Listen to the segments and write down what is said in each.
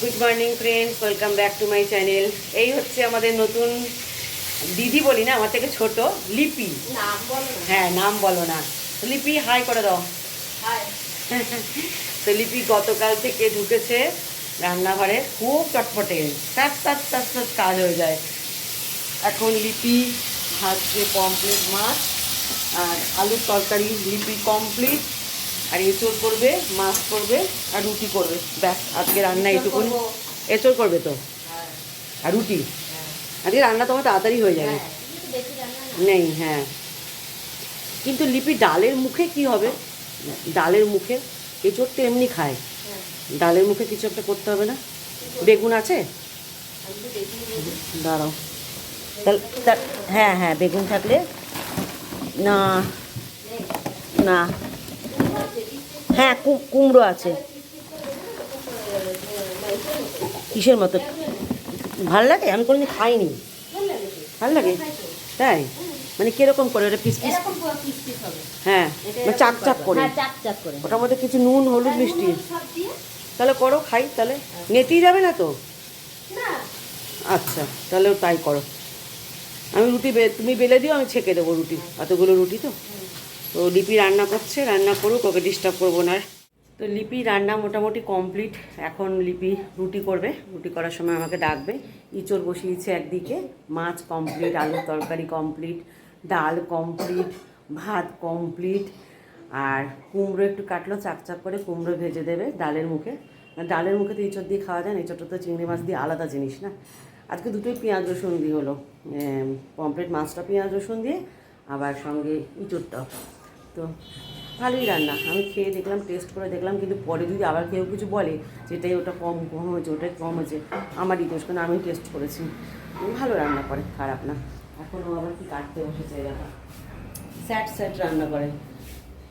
Good morning friends welcome back to my channel এই হচ্ছে আমাদের নতুন দিদি বলি না? আমার থেকে ছোট লিপি। নাম বলো হ্যাঁ নাম বলো না। লিপি হাই করে দাও। তো লিপি গতকাল থেকে ঢুকেছে রান্নাঘরে খুব চটপটে। তার তার তার তার কাজ হয়ে যায়। এখন লিপি ভাজছে কমপ্লিট মাছ আর আলুর তরকারি লিপি কমপ্লিট আর এঁচড় করবে মাছ করবে আর রুটি করবে। ব্যাস আজকে রান্না এইটুকুনি এঁচড় করবে তো? হ্যাঁ। আর রুটি? হ্যাঁ। আজকে রান্না তোমার তাড়াতাড়ি হয়ে যাবে। হ্যাঁ। নেই হ্যাঁ। কিন্তু লিপি ডালের মুখে কি হবে? ডালের মুখে এঁচড় তো এমনি খায়। ডালের মুখে কিছু একটা করতে হবে না? বেগুন আছে। দাঁড়াও। হ্যাঁ হ্যাঁ বেগুন থাকলে না না। হ্যাঁ কুমড়ো আছে। কিসের মতো? ভালো লাগে? আমি কোনোদিন খাইনি। ভালো লাগে? তাই? মানে কীরকম করে? ওটা পিস পিস। হ্যাঁ মানে চাক চাক করে। হ্যাঁ, চাক চাক করে। ওটার মধ্যে কিছু নুন হলুদ মিষ্টি? তাহলে করো খাই তাহলে। নেতেই যাবে না তো? আচ্ছা তাহলে তাই করো। আমি রুটি তুমি বেলে দিও আমি ছেঁকে দেবো রুটি। এতগুলো রুটি তো? তো লিপি রান্না করছে, রান্না করুক, ওকে ডিস্টার্ব করব না। তো লিপি রান্না মোটামুটি কমপ্লিট এখন লিপি রুটি করবে। রুটি করার সময় আমাকে ডাকবে। ইঁচড় বসিয়েছে একদিকে। মাছ কমপ্লিট আলুর তরকারি কমপ্লিট ডাল কমপ্লিট ভাত কমপ্লিট আর কুমড়ো একটু কাটলো চাক চাক করে কুমড়ো ভেজে দেবে ডালের মুখে। ডালের মুখে তো ইঁচড় দিয়ে খাওয়া যায় না, ইঁচড়টা তো চিংড়ি মাছ দিয়ে আলাদা জিনিস না। আজকে দুটোই পেঁয়াজ রসুন দিয়ে হলো। পমপ্লেট মাছটা পেঁয়াজ রসুন দিয়ে, আবার সঙ্গে ইঁচড়টাও। তো ভালোই রান্না। আমি খেয়ে দেখলাম টেস্ট করে দেখলাম, কিন্তু পরে যদি আবার কেউ কিছু বলে যেটাই ওটা কম কম হয়েছে, ওটাই কম হয়েছে আমারই দোষ কারণ আমি টেস্ট করেছি। ভালো রান্না করে, খারাপ না। এখনও আবার কি কাটতে বসেছে এরকম স্যাট স্যাট রান্না করে।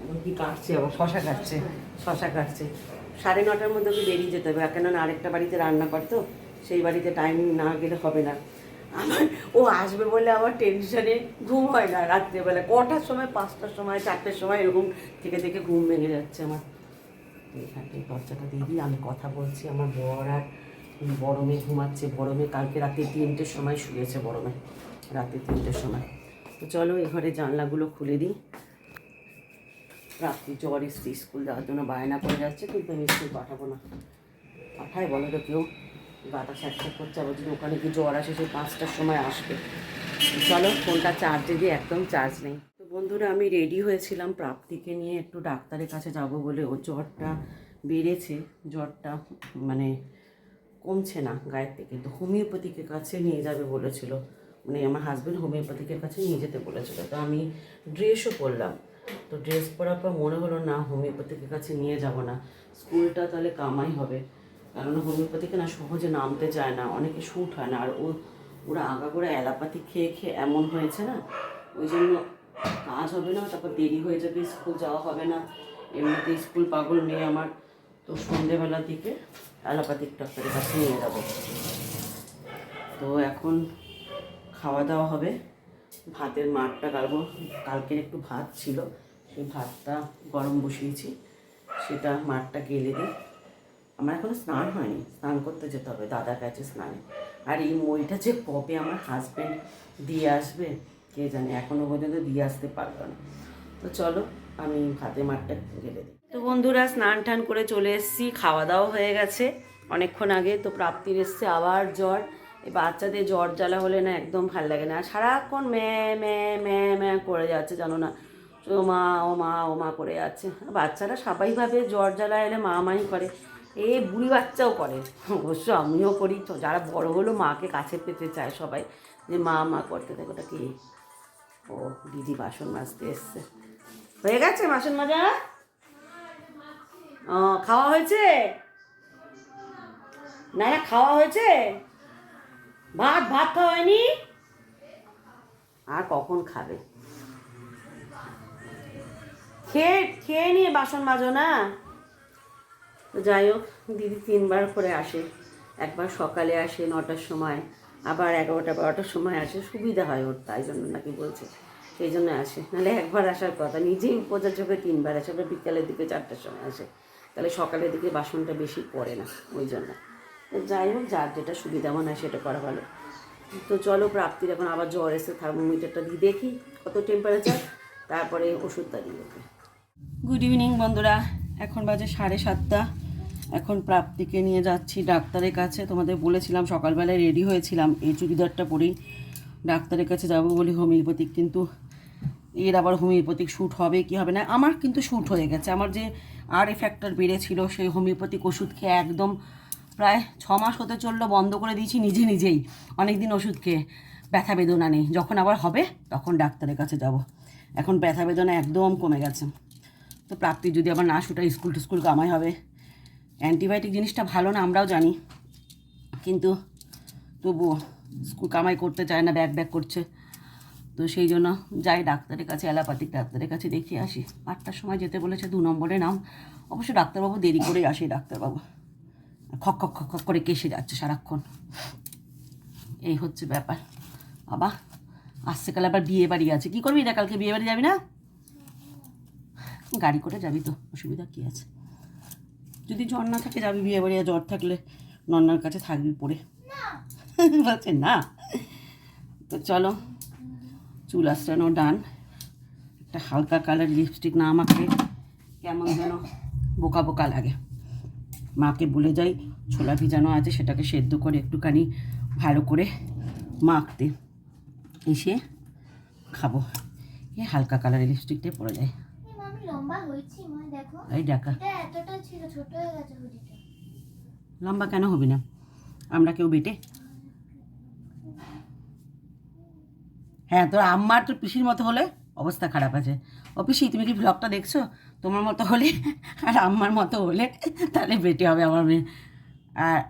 এখন কি কাটছে, আবার শশা কাটছে শশা কাটছে। সাড়ে নটার মধ্যে ওকে বেরিয়ে যেতে হবে কেননা আরেকটা বাড়িতে রান্না করতো সেই বাড়িতে টাইম না গেলে হবে না। আমার ও আসবে বলে আমার টেনশনে ঘুম হয় না রাত্রেবেলা। কটার সময়? পাঁচটার সময়? চারটের সময়? এরকম থেকে থেকে ঘুম ভেঙে যাচ্ছে আমার। এখান থেকে দরজাটা দিয়ে দিই। আমি কথা বলছি আমার বর আর বড় মেয়ে ঘুমাচ্ছে। বড় মেয়ে কালকে রাতে তিনটের সময় শুয়েছে বড় মেয়ে। রাতে তিনটের সময়। তো চলো এ ঘরে জানলাগুলো খুলে দিই। রাত্রি জ্বর এসছে, স্কুল যাওয়ার জন্য বায়না করে যাচ্ছে, কিন্তু আমি স্কুল পাঠাবো না। পাঠায় বলো তো কেউ? গাটা স্যাঁচা করছে, আবার যদি ওখানে কি জ্বর আসে, সেই পাঁচটার সময় আসবে। চলো, ফোনটা চার্জে দিয়ে একদম চার্জ নেই। তো বন্ধুরা, আমি রেডি হয়েছিলাম প্রাপ্তিকে নিয়ে একটু ডাক্তারের কাছে যাব বলে। ও জ্বরটা বেড়েছে, জ্বরটা মানে কমছে না গায়ের থেকে। তো হোমিওপ্যাথিকের কাছে নিয়ে যাবে বলেছিল। মানে আমার হাজব্যান্ড হোমিওপ্যাথিকের কাছে নিয়ে যেতে বলেছিল। তো আমি ড্রেসও পরলাম। তো ড্রেস পরার পর মনে হলো, না, হোমিওপ্যাথিকের কাছে নিয়ে যাব না। স্কুলটা তাহলে কামাই হবে। কারণ হোমিওপ্যাথিকে না সহজে নামতে চায় না, অনেকে শ্যুট হয় না। আর ও, ওরা আগাগোড়া অ্যালাপাতি খেয়ে খেয়ে এমন হয়েছে না? ওই জন্য কাজ হবে না, তারপর দেরি হয়ে যাবে, স্কুল যাওয়া হবে না। এমনিতে স্কুল পাগল মেয়ে আমার, তো সন্ধেবেলার দিকে অ্যালোপ্যাথিক ডাক্তারের কাছে নিয়ে যাব। তো এখন খাওয়া দাওয়া হবে। ভাতের মাঠটা গাড়বো কালকের একটু ভাত ছিল। সেই ভাতটা গরম বসিয়েছি। সেটা মাঠটা গেলে দিই। আমার এখনও স্নান হয়নি। স্নান করতে যেতে হবে, দাদার কাছে স্নানে। আর এই মইটা যে কবে আমার হাজব্যান্ড দিয়ে আসবে, কে জানে, এখনও পর্যন্ত দিয়ে আসতে পারল না। তো চলো, আমি ভাতে মাঠটা গেলে দিই। তো বন্ধুরা, স্নান টান করে চলে এসেছি খাওয়া দাওয়া হয়ে গেছে। অনেকক্ষণ আগে তো প্রাপ্তির এসছে আবার জ্বর। এই বাচ্চাদের জ্বর জ্বালা হলে না একদম ভালো লাগে না। সারাক্ষণ ম্যা ম্যা ম্যা ম্যা করে যাচ্ছে, জানো না। ও মা ও মা ও মা করে যাচ্ছে। বাচ্চারা স্বাভাবিকভাবে জ্বর জ্বালা এলে মা মাই করে। এ বুড়ি বাচ্চাও করে। অবশ্য আমিও করি তো, যারা বড় হলো মাকে কাছে পেতে চায় সবাই, যে মা মা করতে থাকে, ওটা কি? ও, দিদি বাসন মাজতে এসছে। হয়ে গেছে বাসন মাজা? ও, খাওয়া হয়েছে? না না, খাওয়া হয়েছে? ভাত ভাত খাওয়া হয়নি? আর কখন খাবে? খেয়ে খেয়ে নিয়ে বাসন মাজো না? তো যাই হোক, দিদি তিনবার করে আসে। একবার সকালে আসে নটার সময়, আবার এগারোটা বারোটার সময় আসে। সুবিধা হয় ওর, তাই জন্য নাকি বলছে। সেই জন্য আসে। নাহলে একবার আসার কথা। নিজেই উপজার চোখে তিনবার আসে। আবার বিকালের দিকে চারটার সময় আসে। তাহলে সকালের দিকে বাসনটা বেশি পড়ে না ওই জন্য। যাই হোক, যার যেটা সুবিধা মনে হয় সেটা করা ভালো। তো চলো প্রাপ্তির এখন আবার জ্বর এসে থার্মোমিটারটা দিয়ে দেখি কত টেম্পারেচার তারপরে ওষুধটা দিয়ে দেবে গুড ইভিনিং বন্ধুরা, এখন বাজে সাড়ে সাতটা। এখন প্রাপ্তিকে নিয়ে যাচ্ছি ডাক্তারের কাছে। তোমাদের বলেছিলাম, সকালবেলায় রেডি হয়েছিলাম। এই চুড়িদারটা পরেই ডাক্তারের কাছে যাব বলি হোমিওপ্যাথিক। কিন্তু এর আবার হোমিওপ্যাথিক শ্যুট হবে, কি হবে না? আমার কিন্তু শ্যুট হয়ে গেছে। আমার যে আর এফেক্টর বেড়েছিল, সেই হোমিওপ্যাথিক ওষুধ খেয়ে একদম প্রায় ছ মাস হতে চলল, বন্ধ করে দিয়েছি নিজে নিজেই। অনেক দিন ওষুধ খেয়ে ব্যথা বেদনা নেই। যখন আবার হবে, তখন ডাক্তারের কাছে যাব। এখন ব্যথা বেদনা একদম কমে গেছে। তো প্রাপ্তি যদি আবার না শুটায়, স্কুল টিস্কুল কামাই হবে। অ্যান্টিবায়োটিক জিনিসটা ভালো না, আমরাও জানি। কিন্তু তবুও স্কুল কামাই করতে চায় না ব্যাক ব্যাক করছে। তো সেই জন্য যাই ডাক্তারের কাছে, অ্যালোপ্যাথিক ডাক্তারের কাছে দেখিয়ে আসি। আটটার সময় যেতে বলেছে, দু নম্বরে নাম। অবশ্য ডাক্তারবাবু দেরি করেই আসে, ডাক্তারবাবু। খক খক খক খক করে কেসে যাচ্ছে সারাক্ষণ। এই হচ্ছে ব্যাপার। বাবা, আসছে আবার বিয়ে বাড়ি আছে। কী করবি রে, কালকে বিয়ে বাড়ি যাবি না? গাড়ি করে যাবি তো, অসুবিধা কী আছে? যদি জ্বর না থাকে, যাবি বিয়ে বাড়ি জ্বর থাকলে নন্নার কাছে থাকবি পরে বলছে, না। তো চলো, চুল আসানো ডান। একটা হালকা কালার লিপস্টিক না আমাকে, কেমন যেন বোকা বোকা লাগে। মাকে বলে যাই, ছোলা ভিজানো আছে, সেটাকে সেদ্ধ করে একটুখানি ভালো করে মাখতে। এসে খাব। এই হালকা কালারের লিপস্টিকটাই পরে যায়। লম্বা হয়েছি মা দেখো। এই ডাকা এটা এতটা ছিল ছোট হয়ে গেছে হুডিটা। লম্বা কেন হবি না? আমরা কেউ বেটে? হ্যাঁ তোর আম্মার তোর পিসির মতো হলে অবস্থা খারাপ আছে। ও পিসি তুমি কি ব্লগটা দেখছ? তোমার মতো হলে আর আম্মার মতো হলে তাহলে বেটে হবে আমার মেয়ে। আর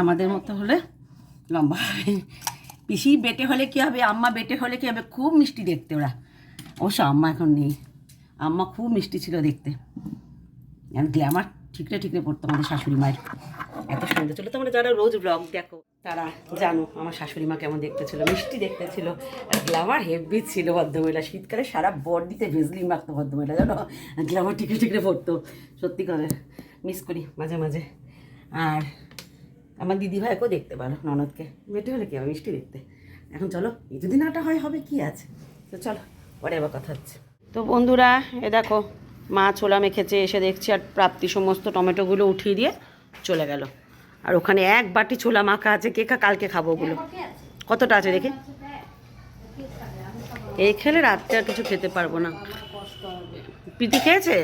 আমাদের মতো হলে লম্বা হবে। পিসি বেটে হলে কি হবে? আম্মা বেটে হলে কি হবে? খুব মিষ্টি দেখতে ওরা। অবশ্য আম্মা এখন নেই। আম্মা খুব মিষ্টি ছিল দেখতে। আর গ্ল্যামার ঠিকরে ঠিকরে পড়তো আমাদের শাশুড়ি মায়ের। এত সুন্দর ছিল। তোমরা যারা রোজ ব্লগ দেখো, তারা জানো আমার শাশুড়ি মা কেমন দেখতে ছিল, মিষ্টি দেখতে ছিল। আর গ্ল্যামার হেভি ছিল ভদ্রমহিলা। শীতকালে সারা বর দিতে ভেজলিং মাখতো ভদ্রমহিলা, জানো? গ্ল্যামার ঠিকরে ঠিকরে পড়তো। সত্যি করে মিস করি মাঝে মাঝে। আর আমার দিদি ভাইকেও দেখতে পারো, ননদকে। বেটে হলে কি হবে? মিষ্টি দেখতে। এখন চলো, এই যদি নাটা হয়, হবে কি আছে? তো চলো। পরে আবার কথা হচ্ছে। তো বন্ধুরা, এ দেখো, মা ছোলা মেখেছে, এসে দেখছি আর প্রাপ্তি সমস্ত টমেটোগুলো উঠিয়ে দিয়ে চলে গেল। আর ওখানে এক বাটি ছোলা মাখা আছে, কে কালকে খাব ওগুলো কতটা আছে দেখে? এই খেলে রাত্রে আর কিছু খেতে পারব না। প্রীতি খেয়েছে?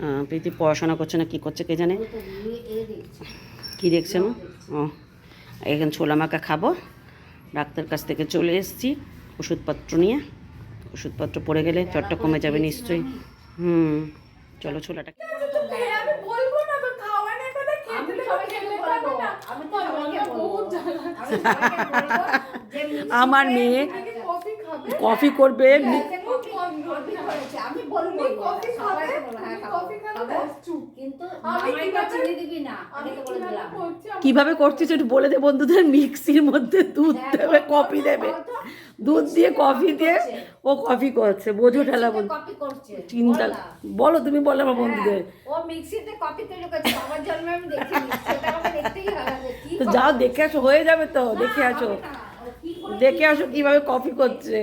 হ্যাঁ প্রীতি পড়াশোনা করছে না, কি করছে কে জানে? কি দেখছে মা? ও, এখানে ছোলা মাখা খাব। ডাক্তার কাছ থেকে চলে এসেছি। ওষুধপত্র নিয়ে ওষুধপত্র পড়ে গেলে চটটা কমে যাবে নিশ্চয়ই হুম চলো ছোলাটা। আমার মেয়ে কফি করবে খুব আমি বলব কফি কীভাবে করছিস একটু বলে দে বন্ধুদের মিক্সির মধ্যে দুধ দেবে কফি দেবে। দুধ দিয়ে কফি দিয়ে ও কফি করছে বোঝো ঠেলা বন্ধু। চিন্তা বলো তুমি বলো আমার বন্ধুদের। ও মিক্সিতে কপি তৈরি করছে আমার জন্মে আমি দেখিনি সেটা আমাকে দেখতেই হবে যে কি তো যাও দেখে আসো হয়ে যাবে তো দেখে আসো। দেখে আসো কীভাবে কফি করছে?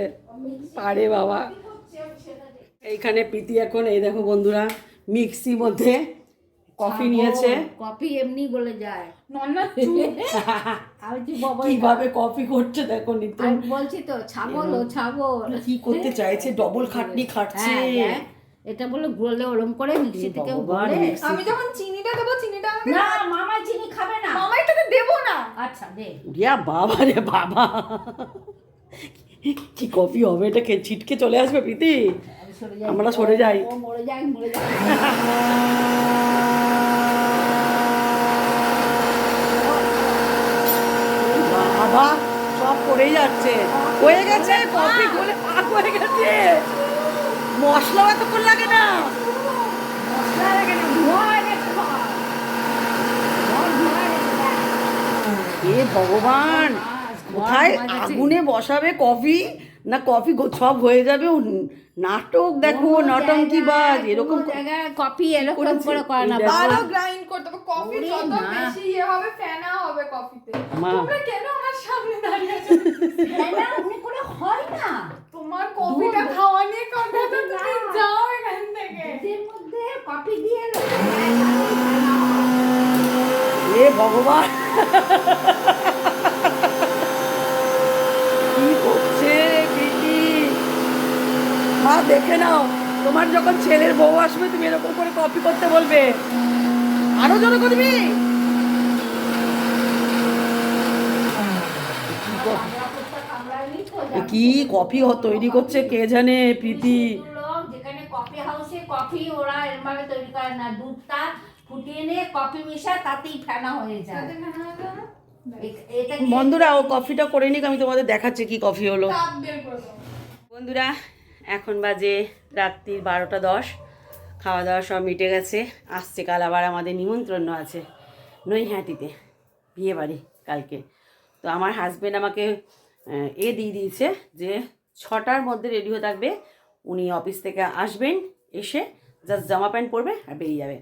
পারে বাবা। এইখানে প্রীতি এখন এই দেখো বন্ধুরা মিক্সির মধ্যে কফি নিয়েছে। কফি এমনি বলে যায়। নন্না আমি কি বাবা কীভাবে কফি করছে দেখো নিত্য আমি বলছি তো ছাগল ও ছাগল। কি করতে চাইছে? ডবল খাটনি খাটছে। হ্যাঁ এটা বলে গুলে ওরম করে মিক্সি থেকে গুলে। আমি যখন চিনিটা দেবো চিনিটা আমাকে না মামা চিনি খাবে না। মামাই তোকে দেবো না। আচ্ছা দে। রিয়া বাবা রে বাবা। কি কফি হবে? এটা খেয়ে ছিটকে চলে আসবে প্রীতি। যাই। আমরা সরে যাই। ও মরে যায় মরে যায় বাবা পড়েই যাচ্ছে। হয়ে গেছে, কফি পাক হয়ে গেছে। মশলা এতক্ষণ লাগে না। হয়ে হয়ে ভগবান, কোথায় আগুনে বসাবে কফি? না কফি সব হয়ে যাবে ও নাটক দেখো কোনো নটঙ্কি বাজ এরকম কপি এরকম। করে করে না আরও গ্রাইন্ড করতে হবে কফি যত বেশি ইয়ে হবে ফেনা হবে কফিতে। তোমরা কেন আমার সামনে দাঁড়িয়ে আছো? তাই না? এমনি করে হয় না। তোমার কফিটা খাওয়া নিয়ে কথা তো তুমি যাও এখান থেকে। দুধের মধ্যে কপি দিয়ে। এ ভগবান কি করছে প্রীতি মা দেখে নাও। তোমার যখন ছেলের বউ আসবে তুমি এরকম করে কপি করতে বলবে। আরও জোরে করবি? কি কফি তৈরি করছে কে জানে প্রীতি। যেখানে কফি হাউসে কফি ওরা এরভাবে তৈরি করে না। দুধটা ফুটিয়ে নিয়ে কফি মিশায় তাতেই ফেনা হয়ে যায়। তাতে ফেনা যাবে না? এ- এটা কি- বন্ধুরা ও কফিটা করে নিক আমি তোমাদের দেখাচ্ছি কি কফি হলো। বন্ধুরা এখন বাজে রাত্রির বারোটা দশ। খাওয়া দাওয়া সব মিটে গেছে। আসছে কাল আবার আমাদের নিমন্ত্রণ আছে নৈহাটিতে, বিয়ে বাড়ি কালকে। তো আমার হাজব্যান্ড আমাকে এ দিয়ে দিয়েছে যে ছটার মধ্যে রেডি হয়ে থাকবে। উনি অফিস থেকে আসবেন, এসে জাস্ট জামা প্যান্ট পরবে আর বেরিয়ে যাবে।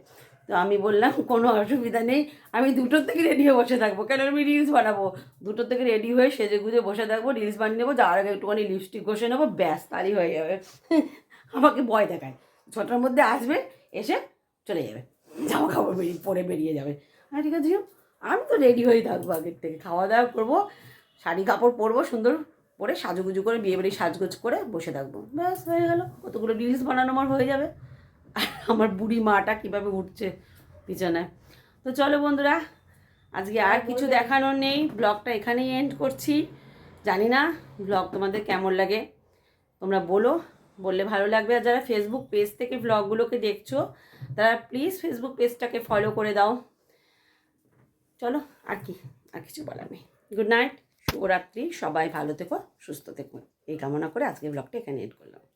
তো আমি বললাম, কোনো অসুবিধা নেই, আমি দুটোর থেকে রেডি হয়ে বসে থাকব। কেন আমি রিলস বানাবো? দুটোর থেকে রেডি হয়ে সেজে গুজে বসে থাকব রিলস বানিয়ে নেব যাওয়ার আগে একটুখানি লিপস্টিক ঘষে নেব, ব্যাস, তারই হয়ে যাবে। আমাকে ভয় দেখায়। ছটার মধ্যে আসবে, এসে চলে যাবে। জামা কাপড় বেরিয়ে, পরে বেরিয়ে যাবে। হ্যাঁ ঠিক আছে, আমি তো রেডি হয়ে থাকব আগের থেকে। খাওয়া দাওয়া করব, শাড়ি কাপড় পরবো, সুন্দর পরে সাজুগুজু করে বিয়ে বাড়ি সাজগোজ করে বসে থাকব। ব্যাস, হয়ে গেল। কতগুলো রিলস বানানো আমার হয়ে যাবে। আর আমার বুড়ি মাটা কীভাবে উঠছে পিছনে। তো চলো বন্ধুরা, আজকে আর কিছু দেখানোর নেই। ব্লগটা এখানেই এন্ড করছি। জানি না ব্লগ তোমাদের কেমন লাগে, তোমরা বলো। বললে ভালো লাগবে। আর যারা ফেসবুক পেজ থেকে ব্লগগুলোকে দেখছ, তারা প্লিজ ফেসবুক পেজটাকে ফলো করে দাও। চলো, আর কি, আর কিছু বলার নেই। গুড নাইট শুভরাত্রি, সবাই ভালো থেকো, সুস্থ থেকো। এই কামনা করে আজকে ব্লগটা এখানে এড করলাম।